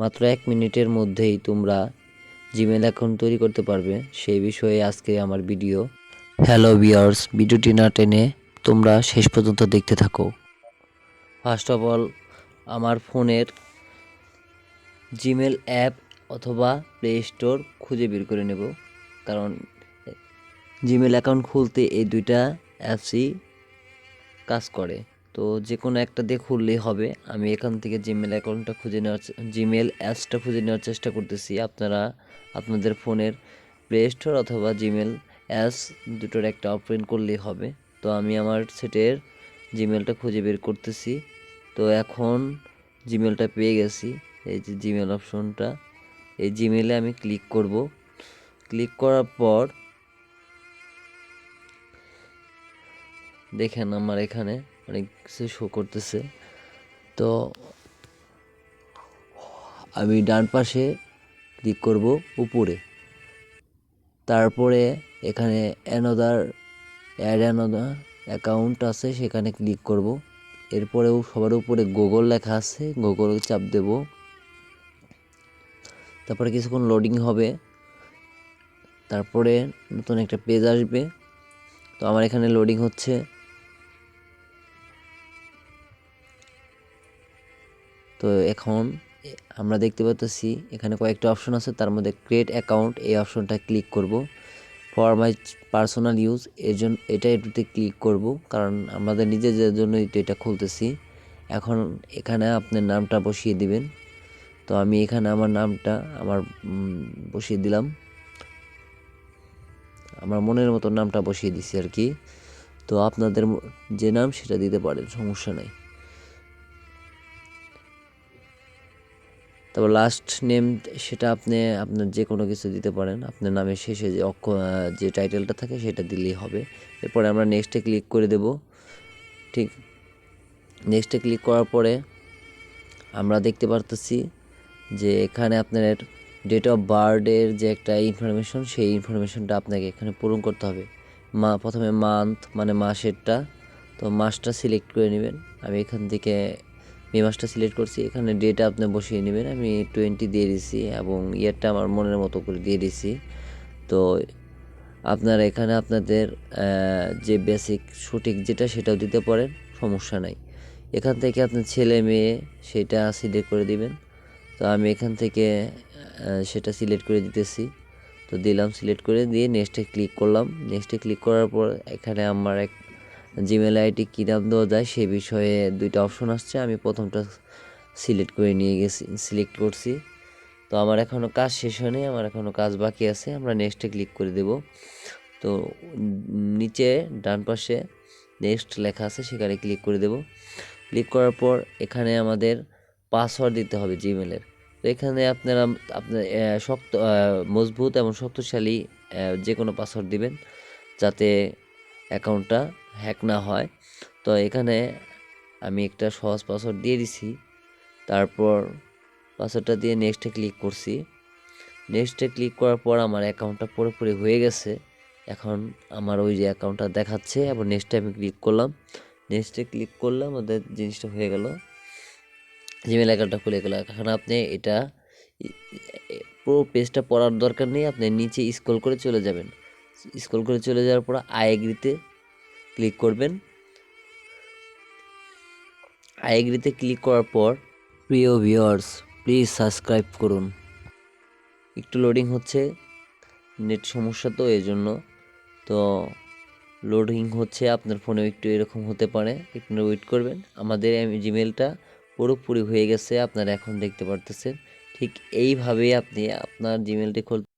মাত্র এক মিনিটের মধ্যেই তোমরা জিমেল অ্যাকাউন্ট তৈরি করতে পারবে। সেই বিষয়ে আজকে আমার ভিডিও হ্যালো বিয়ার্স ভিডিওটি না টেনে তোমরা শেষ পর্যন্ত দেখতে থাকো। ফার্স্ট অফ অল আমার ফোনের জিমেল অ্যাপ অথবা প্লে স্টোর খুঁজে বের করে নেব। কারণ জিমেল অ্যাকাউন্ট খুলতে এই দুইটা অ্যাপসই কাজ করে। তো যে কোনো একটা দিয়ে খুললেই হবে। আমি এখান থেকে জিমেল অ্যাকাউন্টটা খুঁজে নেওয়ার জিমেল অ্যাপসটা খুঁজে নেওয়ার চেষ্টা করতেছি। আপনারা আপনাদের ফোনের প্লে স্টোর অথবা জিমেল অ্যাপস দুটোর একটা ওপেন করলেই হবে। তো আমি আমার সেটের জিমেলটা খুঁজে বের করতেছি। তো এখন জিমেলটা পেয়ে গেছি। এই যে জিমেল অপশনটা এই জিমেলে আমি ক্লিক করব। ক্লিক করার পর দেখেন আমার এখানে অনেক কিছু শো করতেছে। তো আমি ডান পাশে ক্লিক করব উপরে। তারপরে এখানে অ্যানোদার অ্যাড অ্যানোদার অ্যাকাউন্ট আছে, সেখানে ক্লিক করব। এরপরেও সবার উপরে গুগল লেখা আছে গুগল চাপ দেব। তারপরে কিছুক্ষণ লোডিং হবে। তারপরে নতুন একটা পেজ আসবে। তো আমার এখানে লোডিং হচ্ছে। তো এখন আমরা দেখতে পাচ্ছি এখানে কয়েকটা অপশন আছে, তার মধ্যে ক্রিয়েট অ্যাকাউন্ট এই অপশনটা ক্লিক করব। ফর মাই পার্সোনাল ইউজ এর জন্য এটা এটুতে ক্লিক করব, কারণ আমাদের নিজেদের জন্য এটা খুলতেছি। এখন এখানে আপনার নামটা বসিয়ে দিবেন। তো আমি এখানে আমার নামটা, আমার বসিয়ে দিলাম। আমার মনের মতো নামটা বসিয়ে দিছি আর কি। তো আপনাদের যে নাম সেটা দিতে পারেন, সমস্যা নাই। তারপর লাস্ট নেম সেটা আপনি, আপনার যে কোনো কিছু দিতে পারেন। আপনার নামের শেষে যে অক্ষ যে টাইটেলটা থাকে সেটা দিলেই হবে। এরপরে আমরা নেক্সটে ক্লিক করে দেব। ঠিক? নেক্সটে ক্লিক করার পরে আমরা দেখতে পারতেছি যে এখানে আপনার ডেট অফ বার্থের যে একটা ইনফরমেশন সেই ইনফরমেশনটা আপনাকে এখানে পূরণ করতে হবে। মা, প্রথমে মান্থ মানে মাসেরটা। তো মাসটা সিলেক্ট করে নেবেন। আমি এখান থেকে মে মাসটা সিলেক্ট করছি, এখানে ডেটা আপনি বসিয়ে নেবেন, আমি টোয়েন্টি দিয়ে দিছি এবং ইয়ারটা আমার মনের মতো করে দিয়ে দিছি। তো আপনারা এখানে আপনাদের যে বেসিক সঠিক যেটা সেটাও দিতে পারেন, সমস্যা নাই। এখান থেকে আপনার ছেলে মেয়ে সেটা সিলেক্ট করে দিবেন। তো আমি এখান থেকে সেটা সিলেক্ট করে দিতেছি। তো দিলাম সিলেক্ট করে দিয়ে নেক্সটে ক্লিক করলাম। নেক্সটে ক্লিক করার পর এখানে আমার এক জিমেল আইডি কী নাম দেওয়া যায় সে বিষয়ে দুইটা অপশন আসছে। আমি প্রথমটা সিলেক্ট করে নিয়ে গেছি সিলেক্ট করছি। তো আমার এখনও কাজ শেষ হয়নি, আমার এখনও কাজ বাকি আছে। আমরা নেক্সটে ক্লিক করে দেব। তো নিচে ডান পাশে নেক্সট লেখা আছে, সেখানে ক্লিক করে দেব। ক্লিক করার পর এখানে আমাদের পাসওয়ার্ড দিতে হবে জিমেলের তো এখানে আপনারা, আপনার শক্ত মজবুত এবং শক্তিশালী যে কোনো পাসওয়ার্ড দিবেন। যাতে অ্যাকাউন্টটা হ্যাক না হয়। তো এখানে আমি একটা সহজ পাসওয়ার্ড দিয়ে দিছি। তারপর পাসওয়ার্ডটা দিয়ে নেক্সটে ক্লিক করছি। নেক্সটে ক্লিক করার পর আমার অ্যাকাউন্টটা পুরোপুরি হয়ে গেছে। এখন আমার ওই যে অ্যাকাউন্টটা দেখাচ্ছে এবং নেক্সটে আমি ক্লিক করলাম। নেক্সটে ক্লিক করলাম, ওদের জিনিসটা হয়ে গেল। জিমেল অ্যাকাউন্টটা খুলে গেল। এখন আপনি এটা পুরো পেজটা পড়ার দরকার নেই। আপনি নিচে স্ক্রল করে চলে যাবেন। স্ক্রল করে চলে যাওয়ার পর আইএগ্রিতে ক্লিক করবেন। আইএগ্রিতে ক্লিক করার পর প্রিয় ভিউয়ার্স, প্লিজ সাবস্ক্রাইব করুন। একটু লোডিং হচ্ছে, নেট সমস্যা তো এই জন্য তো লোডিং হচ্ছে আপনার ফোনে একটু এরকম হতে পারে, একটু ওয়েট করবেন। আমাদের জিমেলটা পুরোপুরি হয়ে গেছে, আপনারা এখন দেখতে পারতেছেন। ঠিক এইভাবেই আপনি আপনার জিমেলটি খুলতে